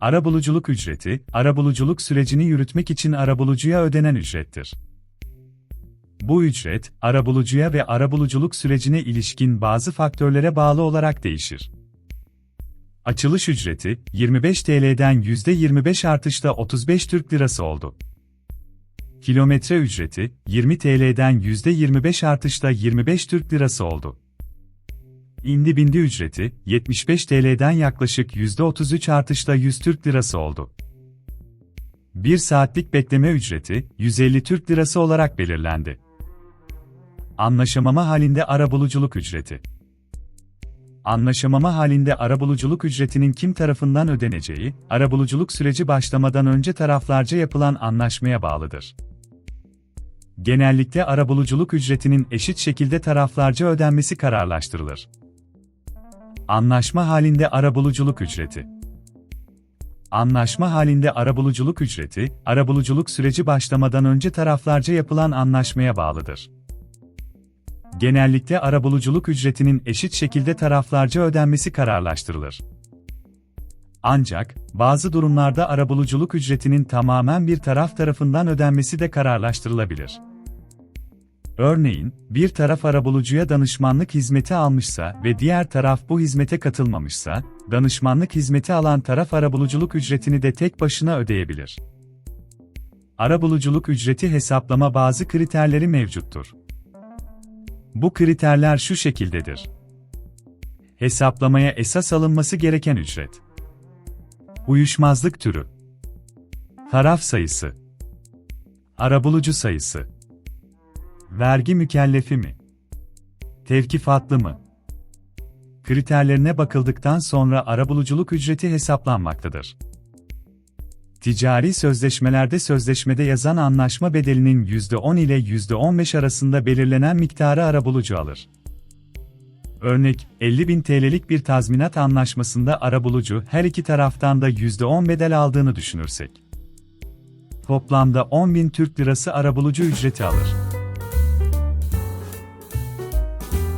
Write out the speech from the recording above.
Arabuluculuk ücreti, arabuluculuk sürecini yürütmek için arabulucuya ödenen ücrettir. Bu ücret, arabulucuya ve arabuluculuk sürecine ilişkin bazı faktörlere bağlı olarak değişir. Açılış ücreti, 25 TL'den %25 artışla 35 Türk Lirası oldu. Kilometre ücreti, 20 TL'den %25 artışla 25 Türk Lirası oldu. İndi bindi ücreti, 75 TL'den yaklaşık %33 artışla 100 Türk Lirası oldu. 1 saatlik bekleme ücreti, 150 Türk Lirası olarak belirlendi. Anlaşamama halinde arabuluculuk ücreti. Anlaşamama halinde arabuluculuk ücretinin kim tarafından ödeneceği, arabuluculuk süreci başlamadan önce taraflarca yapılan anlaşmaya bağlıdır. Genellikle arabuluculuk ücretinin eşit şekilde taraflarca ödenmesi kararlaştırılır. Anlaşma halinde arabuluculuk ücreti. Anlaşma halinde arabuluculuk ücreti, arabuluculuk süreci başlamadan önce taraflarca yapılan anlaşmaya bağlıdır. Genellikle arabuluculuk ücretinin eşit şekilde taraflarca ödenmesi kararlaştırılır. Ancak, bazı durumlarda arabuluculuk ücretinin tamamen bir taraf tarafından ödenmesi de kararlaştırılabilir. Örneğin, bir taraf arabulucuya danışmanlık hizmeti almışsa ve diğer taraf bu hizmete katılmamışsa, danışmanlık hizmeti alan taraf arabuluculuk ücretini de tek başına ödeyebilir. Arabuluculuk ücreti hesaplama bazı kriterleri mevcuttur. Bu kriterler şu şekildedir. Hesaplamaya esas alınması gereken ücret. Uyuşmazlık türü. Taraf sayısı. Arabulucu sayısı. Vergi mükellefi mi? Tevkifatlı mı? Kriterlerine bakıldıktan sonra arabuluculuk ücreti hesaplanmaktadır. Ticari sözleşmelerde sözleşmede yazan anlaşma bedelinin %10 ile %15 arasında belirlenen miktarı arabulucu alır. Örnek, 50.000 TL'lik bir tazminat anlaşmasında arabulucu her iki taraftan da %10 bedel aldığını düşünürsek. Toplamda 10.000 Türk Lirası arabulucu ücreti alır.